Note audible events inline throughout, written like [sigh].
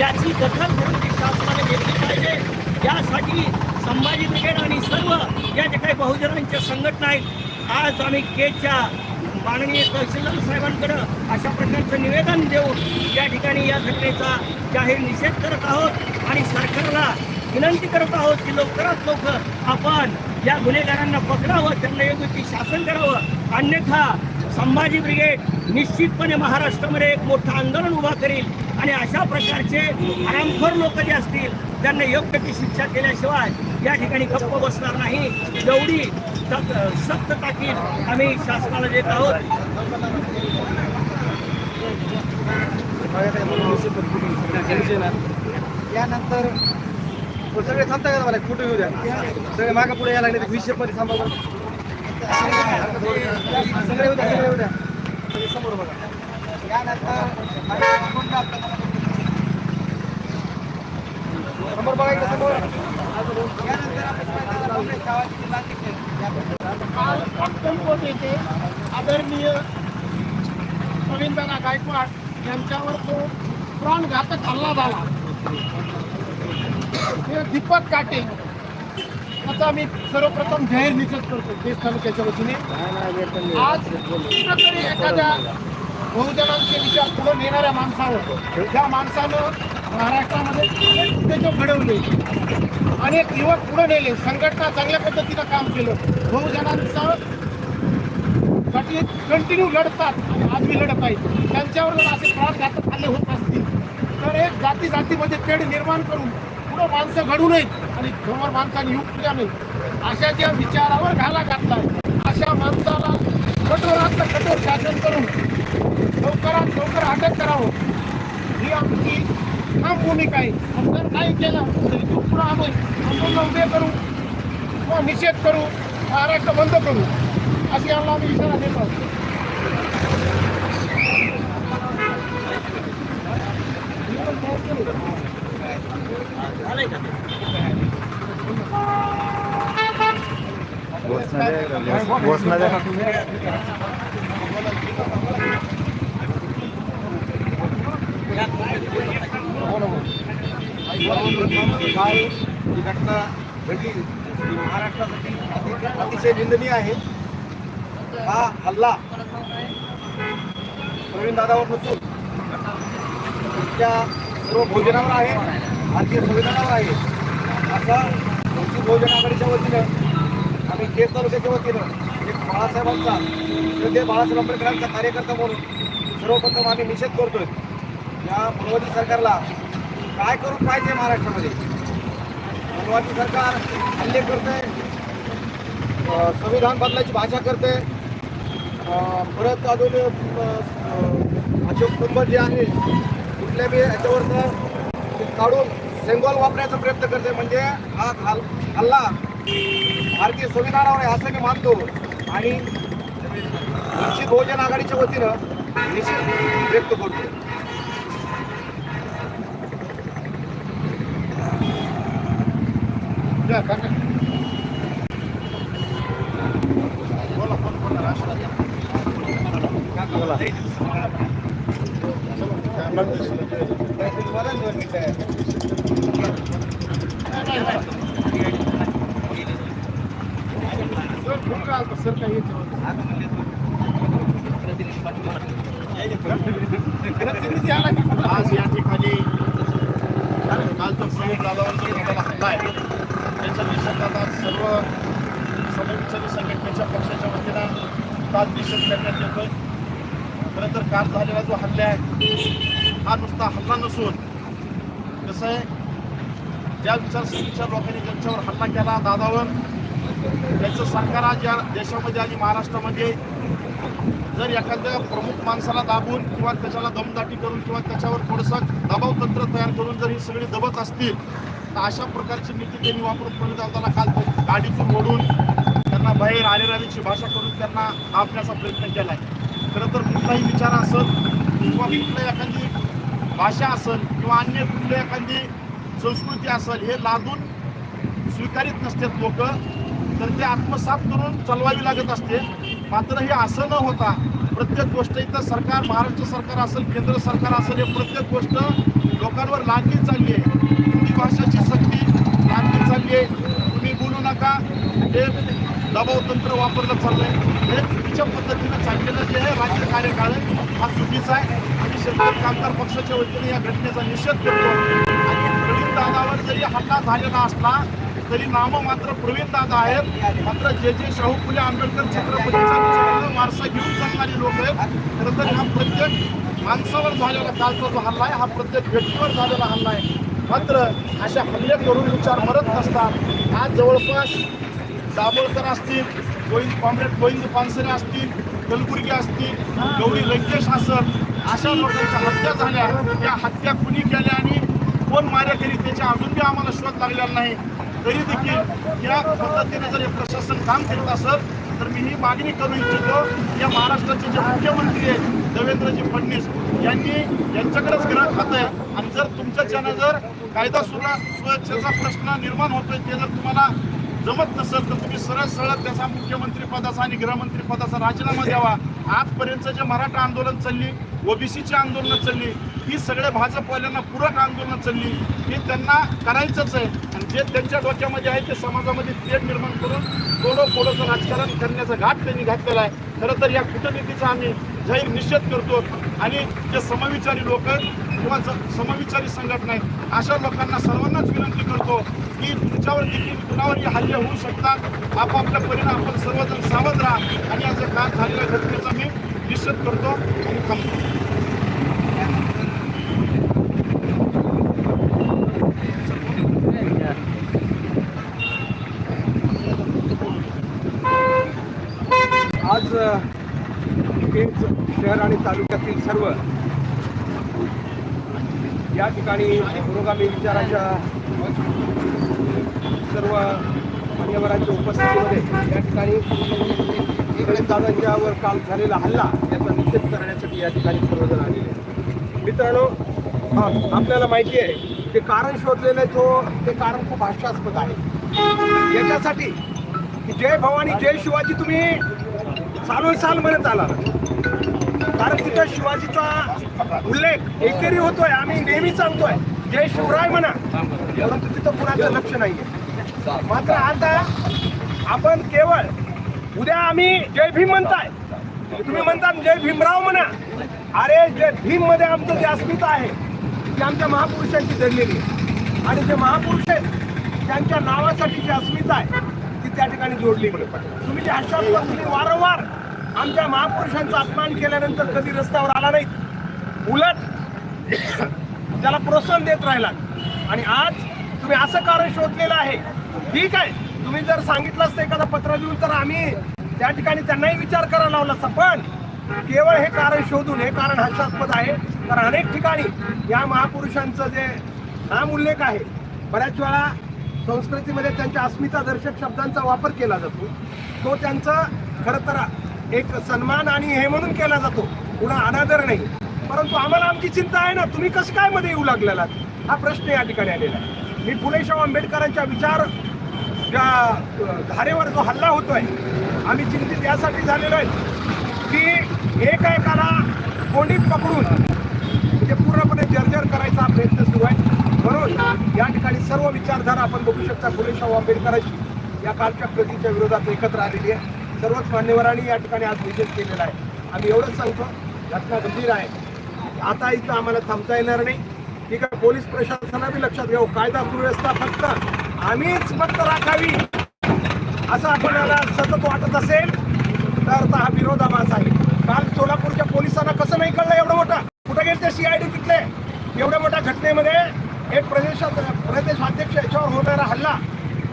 याची दखल घेऊन ती शासनाने घेतली पाहिजे. यासाठी संभाजी ब्रिगेड आणि सर्व या जे काही बहुजनांच्या संघटना आहेत आज आम्ही केच्या माननीय तहसीलदार साहेबांकडं अशा प्रकारचं निवेदन देऊन या ठिकाणी या घटनेचा जाहीर निषेध करत आहोत आणि सरकारला विनंती करत आहोत की लवकरात लवकर आपण या गुन्हेगारांना पकडावं त्यांना योग्य ती शासन करावं. अन्यथा संभाजी ब्रिगेड निश्चितपणे महाराष्ट्रामध्ये एक मोठं आंदोलन उभा करील आणि अशा प्रकारचे आरामखोर लोक जे असतील त्यांना योग्य ती शिक्षा केल्याशिवाय या ठिकाणी गप्प बसणार नाही. एवढी सक्त सक्त ताकीद आम्ही शासनाला देत आहोत. यानंतर सगळे थांबता का मला फोटो घेऊ द्या. सगळे मागे पुढे यायला लागले वीसमध्ये थांबा सगळे उद्या सगळे उद्या. समोर बघा समोर. यानंतर काल अक्कलकोट येथे आदरणीय रवींद्रनाथ गायकवाड यांच्यावर तो प्राणघातक हल्ला झाला. हे दीपक काटे. आता मी सर्वप्रथम जाहीर निषेध करतो केस तालुक्याच्या वतीने. आज कुठंतरी एखाद्या बहुजनांचे विचार पुढे नेणाऱ्या माणसावर त्या माणसानं महाराष्ट्रामध्ये उद्योजक घडवले अनेक युवक पुढे नेले संघटना चांगल्या पद्धतीनं काम केलं. बहुजनांचं साठी कंटिन्यू लढतात आणि आज मी लढत आहे त्यांच्यावर जर असे प्राणघातक हल्ले होत असतील तर एक जाती जातीमध्ये तेढ निर्माण करून पुढं माणसं घडू नयेत आणि समोर माणसाने युक्त तुझ्या नाही. अशा ज्या विचारावर घाला घातला अशा माणसाला कठोरात कठोर शासन करून लवकरात लवकर अटक करावं. ही आमची ठाम भूमिका आहे. आपण जर नाही केलं तरी तो पुढं आम्ही आंदोलन उभे करू किंवा निषेध करू महाराष्ट्र बंद करू अशी आम्हाला आम्ही इशारा देतो झालंय का घोषणा द्या काय ही घटना घडली महाराष्ट्रासाठी अतिशय निंदनीय आहे. हा हल्ला प्रवीण दादावर नसून त्या सर्व भोजनावर आहे भारतीय संविधानावर आहे. असा भोजन आघाडीच्या वतीनं आम्ही केस तालुक्याच्या वतीनं एक बाळासाहेबांचा श्रद्धे बाळासाहेब आंबेडकरांचा कार्यकर्ता म्हणून सर्वप्रथम आम्ही निषेध करतोय. या मोदी सरकारला काय करू पाहिजे महाराष्ट्रामध्ये? मनवाची सरकार हल्ले करते संविधान बदलायची भाषा करते परत अजून अशोक कुंभ जे आहे कुठल्या बी याच्यावरचं काढून सेंगॉल वापरायचा प्रयत्न करते म्हणजे हा हल हल्ला भारतीय संविधानावर आहे असं मी मानतो. आणि वंचित बहुजन आघाडीच्या वतीनं निषेध व्यक्त करतो. द्या, काका. सर, फोन करा आता, सर काय येते प्रतिनिधी आला की आज या ठिकाणी काल जो प्रवीण दादावर जो झालेला हल्ला आहे त्याच्या निषेधात आज सर्व समविचारी संघटनेच्या पक्षाच्या वतीनं आज निषेध करण्यात येतोय खरं तर काल झालेला जो हल्ला आहे हा नुसता हल्ला नसून कसं आहे ज्या विचारसरणीच्या लोकांनी त्यांच्यावर हल्ला केला दादावर त्याचं सरकार आज या देशामध्ये आणि महाराष्ट्रामध्ये जर एखाद्या प्रमुख माणसाला दाबून किंवा त्याच्याला दमदाटी करून किंवा त्याच्यावर थोडंसं दबाव तंत्र तयार करून जर ही सगळी दबत असतील तर अशा प्रकारची नीती त्यांनी वापरून पंतप्रधानांना काल गाडीतून ओढून त्यांना बाहेर आलेरावीची भाषा करून त्यांना दाबण्याचा प्रयत्न केला आहे खरं तर कुठलाही विचार असेल किंवा कुठलं एखादी भाषा असेल किंवा अन्य कुठली एखादी संस्कृती असेल हे लादून स्वीकारित नसतात लोक. तर ते आत्मसात करून चालवावी लागत असते. मात्र हे असं न होता प्रत्येक गोष्ट इथं सरकार महाराष्ट्र सरकार असेल केंद्र सरकार असेल हे प्रत्येक गोष्ट लोकांवर लागली चालली आहे. हिंदी भाषेची सक्ती लागली चालली आहे. तुम्ही बोलू नका. हे दबाव तंत्र वापरलं चाललं आहे हे चुकीच्या पद्धतीनं चाललेलं जे आहे राज्य कार्यकाळ हा चुकीचा आहे. आणि शेतकरी कामगार पक्षाच्या वतीने या घटनेचा निषेध करतो. आणि प्रवीण दादावर जरी हल्ला झालेला असला तरी नाम मात्र प्रवीण दादा आहेत. मात्र जे जे शाहू फुले आंबेडकर छत्रपतींचा वारसा घेऊन सांगणारी लोक आहेत. खरं तर हा प्रत्येक माणसावर झालेला कालचा जो हल्ला आहे हा प्रत्येक व्यक्तीवर झालेला हल्ला आहे. मात्र अशा हल्ले करून विचार मरत नसतात. आज जवळपास दाभोळकर असतील गोविंद कॉम्रेड गोविंद पानसरे असतील कलबुर्गी असतील गौरी लंकेश असत अशा लोकांच्या हत्या झाल्या. त्या हत्या कुणी केल्या आणि कोण मारेकरी त्याच्या अजून बी आम्हाला शोध लागलेला नाही. तरी देखील या पद्धतीने जर हे प्रशासन काम करत असत तर मी ही मागणी करू इच्छितो या महाराष्ट्राचे जे मुख्यमंत्री आहेत देवेंद्रजी फडणवीस यांनी यांच्याकडेच ग्रह खात आहे आणि जर तुमच्याच्यानं जर कायदा सुद्धा सुरक्षेचा प्रश्न निर्माण होतोय ते जर तुम्हाला जमत नसेल तर तुम्ही सरळ सरळ त्याचा मुख्यमंत्री पदाचा आणि गृहमंत्री पदाचा राजीनामा द्यावा. आजपर्यंत जे मराठा आंदोलन चालली ओबीसीची आंदोलनं चालली ही सगळे भाजपवाल्यांना पूरक आंदोलनं चालली हे त्यांना करायचंच आहे. आणि जे त्यांच्या डोक्यामध्ये आहे ते समाजामध्ये तेढ निर्माण करून कोडो कोडोचं राजकारण करण्याचा घाट त्यांनी घातलेला आहे. खरं तर या कूटनीतीचा आम्ही जाहीर निषेध करतो आणि जे समविचारी लोक किंवा समविचारी संघटना आहेत अशा लोकांना सर्वांनाच विनंती करतो की तुमच्यावर देखील कुणावरही हल्ले होऊ शकतात. आपापल्या परिणाम आपण सर्वजण सावध राहा. आणि आज काल झालेल्या घटनेचा मी निषेध करतो. आणि थांबतो. आज पेंच शहर आणि तालुक्यातील सर्व या ठिकाणी पुरोगामी विचाराच्या सर्व मान्यवरांच्या उपस्थितीमध्ये या ठिकाणी इकडे दादांच्यावर काल झालेला हल्ला याचा निषेध करण्यासाठी या ठिकाणी सर्वजण आलेले आहेत. मित्रांनो हा, आपल्याला माहिती आहे ते कारण शोधलेलं आहे तो ते कारण खूप हास्यास्पद आहे. याच्यासाठी जय भवानी जय शिवाजी तुम्ही सालोसाल साल म्हणत आला कारण तिथं शिवाजीचा उल्लेख एकेरी होतोय आम्ही नेहमी सांगतोय जय शिवराय म्हणा. परंतु तिथं कुणाचं लक्ष नाहीये. मात्र आता आपण केवळ उद्या आम्ही जय भीम म्हणताय. तुम्ही म्हणतात जय भीमराव म्हणा. अरे जय भीममध्ये आमचं जे अस्मिता आहे. ती आमच्या महापुरुषांची दडलेली आहे. आणि जे महापुरुष आहेत त्यांच्या नावासाठी जी अस्मिता आहे ती त्या ठिकाणी जोडली तुम्ही जे आश्वासन तुम्ही वारंवार आमच्या महापुरुषांचा अपमान केल्यानंतर कधी रस्त्यावर आला नाही उलट [coughs] त्याला प्रोत्साहन देत राहिला आणि आज तुम्ही असं कारण शोधलेलं आहे ठीक आहे. तुम्ही जर सांगितलं असतं एखादं पत्र लिहून तर आम्ही त्या ठिकाणी त्यांनाही विचार करायला लावला असता. पण केवळ हे कारण शोधून हे कारण हास्यास्पद आहे. तर अनेक ठिकाणी या महापुरुषांचं जे नाम उल्लेख आहे बऱ्याच वेळा संस्कृतीमध्ये त्यांच्या अस्मिता दर्शक शब्दांचा वापर केला जातो. तो त्यांचा खरं तर एक सन्मान आणि हे म्हणून केला जातो. पुन्हा अनादर नाही. परंतु आम्हाला आमची चिंता आहे ना तुम्ही कसं काय मध्ये येऊ लागलेला हा प्रश्न या ठिकाणी आलेला आहे. मी फुले शाहू आंबेडकरांच्या विचार ज्या धारेवर जो हल्ला होतोय आम्ही चिंतित यासाठी झालेलो आहे की एकाएकाला कोंडीत पकडून ते पूर्णपणे जर्जर करायचा प्रयत्न सुरू आहे. म्हणून या ठिकाणी सर्व विचारधारा आपण बघू शकता फुले आंबेडकरांची. या कालच्या कृतीच्या विरोधात एकत्र आलेली आहे. सर्वच मान्यवरांनी या ठिकाणी आज निषेध केलेला आहे. आम्ही एवढंच सांगतो घटना गंभीर आहे. आता इथं आम्हाला थांबता येणार नाही. ठीक आहे पोलीस प्रशासनाबी लक्षात घेऊ हो, कायदा सुव्यवस्था फक्त आम्हीच फक्त राखावी असं आपल्याला सतत वाटत असेल तर आता हा विरोधाभास आहे. काल सोलापूरच्या पोलिसांना कसं नाही कळलं एवढं मोठं? कुठं गेले ते सीआयडी तिथले? एवढ्या मोठ्या घटनेमध्ये एक प्रदेशात प्रदेशाध्यक्ष याच्यावर होणारा हल्ला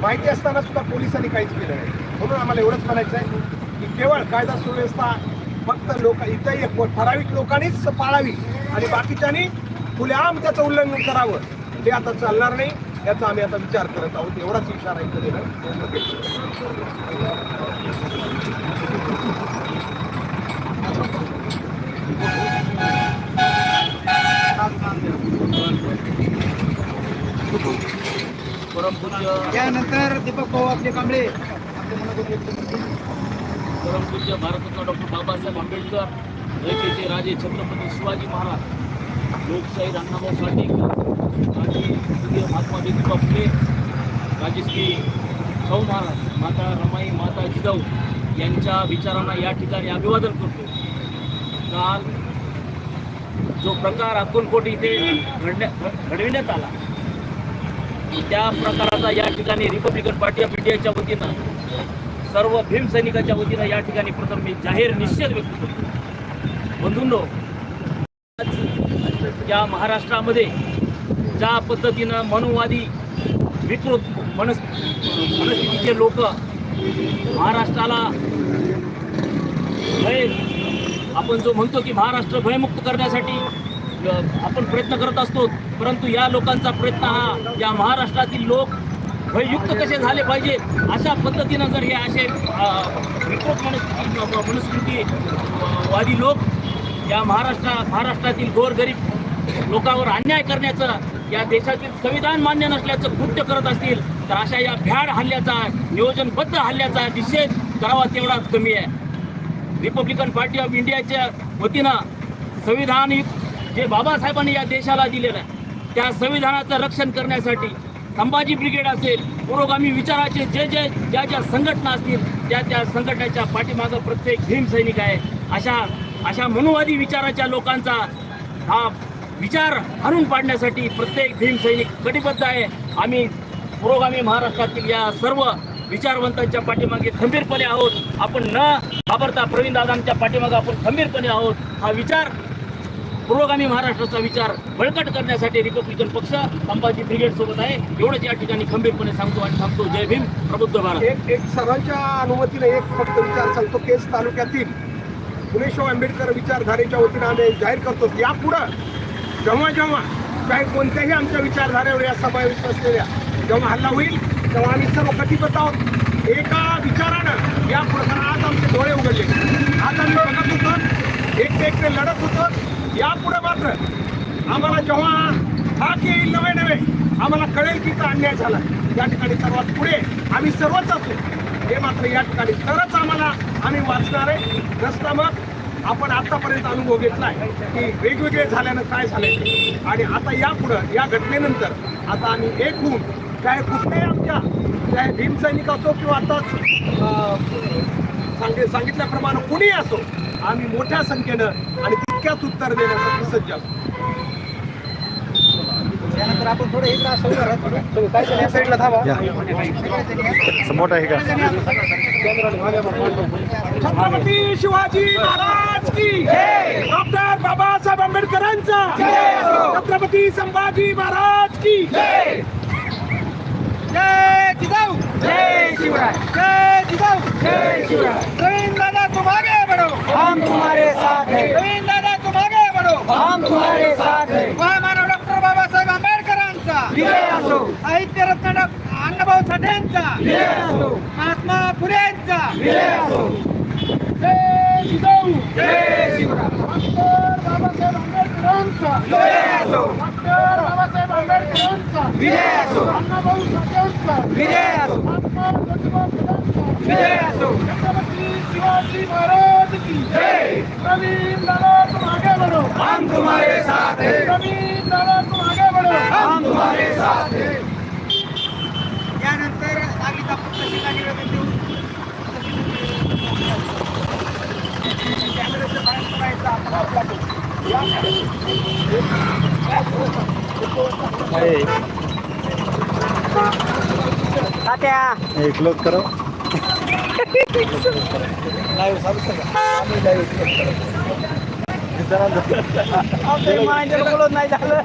माहिती असताना सुद्धा पोलिसांनी काहीच केलं नाही. म्हणून आम्हाला एवढंच म्हणायचं आहे की केवळ कायदा सुव्यवस्था फक्त लोक इथंही एक ठराविक लोकांनीच पाळावी आणि बाकीच्यांनी खुलेआम त्याचं उल्लंघन करावं. हे आता चालणार नाही. याचा आम्ही आता विचार करत आहोत. एवढाच इशारा इथं दिला त्यानंतर दीपक भाऊ आपले कांबळे. परमपूज्य भारतरत्न डॉक्टर बाबासाहेब आंबेडकर जयतेचे राजे छत्रपती शिवाजी महाराज लोकशाही अण्णाभाऊ साठे आणि पूज्य महात्मा ज्योतिबा फुले राजश्री सौ महाराज माता रमाई माता जिजाऊ यांच्या विचारांना या ठिकाणी अभिवादन करतो. काल जो प्रकार अक्कलकोट इथे घडण्या घडविण्यात आला त्या प्रकाराचा या ठिकाणी रिपब्लिकन पार्टी ऑफ इंडियाच्या वतीनं सर्व भीम सैनिकाच्या वतीनं या ठिकाणी प्रथम मी जाहीर निषेध व्यक्त करतो. बंधूंनो आज या महाराष्ट्रामध्ये ज्या पद्धतीनं मनोवादी विकृत मनस मनस्थितीचे लोक महाराष्ट्राला भय आपण जो म्हणतो की महाराष्ट्र भयमुक्त करण्यासाठी आपण प्रयत्न करत असतो परंतु या लोकांचा प्रयत्न हा या महाराष्ट्रातील लोक भययुक्त कसे झाले पाहिजे अशा पद्धतीनं जर हे असे विकृत मनस्थिती मनुस्मृती वादी लोक या महाराष्ट्रा महाराष्ट्रातील गोरगरीब लोकांवर अन्याय करण्याचं या देशातील संविधान मान्य नसल्याचं कृत्य करत असतील तर अशा या भ्याड हल्ल्याचा नियोजनबद्ध हल्ल्याचा निषेध करावा तेवढा कमी आहे. रिपब्लिकन पार्टी ऑफ इंडियाच्या वतीनं संविधान जे बाबासाहेबांनी या देशाला दिलेलं आहे त्या संविधानाचं रक्षण करण्यासाठी संभाजी ब्रिगेड असेल पुरोगामी विचाराचे जे जे ज्या ज्या संघटना असतील त्या त्या संघटनेच्या पाठीमागं प्रत्येक भीम सैनिक आहे. अशा अशा मनुवादी विचाराच्या लोकांचा हा विचार हरून पाडण्यासाठी प्रत्येक भीम सैनिक कटिबद्ध आहे. आम्ही पुरोगामी महाराष्ट्रातील या सर्व विचारवंतांच्या पाठीमागे खंबीरपणे आहोत. आपण न घाबरता प्रवीणदादांच्या पाठीमागे आपण खंबीरपणे आहोत. हा विचार पुरोगामी महाराष्ट्राचा विचार बळकट करण्यासाठी रिपब्लिकन पक्ष संभाजी ब्रिगेड सोबत आहे. एवढंच या ठिकाणी खंबीरपणे सांगतो आणि सांगतो जय भीम प्रबुद्ध भारत. एक एक सरांच्या अनुमतीने एक फक्त विचार सांगतो. केस तालुक्यातील फुलेशाह आंबेडकर विचारधारेच्या वतीनं आम्ही जाहीर करतो. यापुढं जेव्हा जेव्हा काही कोणत्याही आमच्या विचारधारेवर या समावेश असलेल्या जेव्हा हल्ला होईल तेव्हा आम्ही सर्व कटिबद्ध आहोत. एका विचारानं या कारण आज आमचे डोळे उघडले. आज आम्ही बघत होतो एकटे एकटे लढत होतो. यापुढे मात्र आम्हाला जेव्हा हाक येईल नवे नवे आम्हाला कळेल की का अन्याय झाला. या ठिकाणी सर्वात पुढे आम्ही सर्वच असू. हे मात्र या ठिकाणी तरच आम्हाला आम्ही वाचणार आहे. रस्ता मग आपण आतापर्यंत अनुभव घेतलाय की वेगवेगळे झाल्यानं काय झालंय. आणि आता यापुढं या घटनेनंतर आता आम्ही एक होऊन काय कुठल्याही आमच्या काय भीम सैनिक असो किंवा आताच अं, सांगित सांगितल्याप्रमाणे कुणीही असो आम्ही मोठ्या संख्येनं आणि तितक्याच उत्तर देण्यासाठी सज्ज असतो. त्यानंतर आपण थोडं एक तास सौर घरात काय या साईडला थांबा. समोर आहे का? छत्रपती शिवाजी महाराज! डॉक्टर बाबासाहेब आंबेडकरांचा. छत्रपती संभाजी महाराज की जय. जिजाऊ. जय शिवराय. जय जिजाऊ. जय शिवराय. प्रवीण दादा तुम आगे बढ़ो हम तुम्हारे साथ हैं. प्रवीण दादा तुम आगे बढ़ो हम तुम्हारे साथ हैं. महामानव डॉक्टर बाबासाहेब आंबेडकरांचा. विजय असो. साहित्य रत्न डॉ- अण्णाभाऊ साठेंचा. विजय असो. महात्मा फुलेंचा. विजय असो. जय जिजाऊ जय शिवराय डॉक्टर बाबासाहेब आंबेडकरांचा विजय असो डॉक्टर बाबासाहेब आंबेडकरांचा विजय असो अण्णाभाऊ साठेंचा महात्मा ज्योतिबा फुलेंचा छत्रपती शिवाजी महाराज की जय प्रवीण दादा तुम आगे बढ़ो हम तुम्हारे साथ हैं प्रवीण दादा तुम आगे बढ़ो हम तुम्हारे साथ हैं यानंतर नागरिक पक्षाला निवेदन देऊ क्लोज करो. बोलत नाही झालं.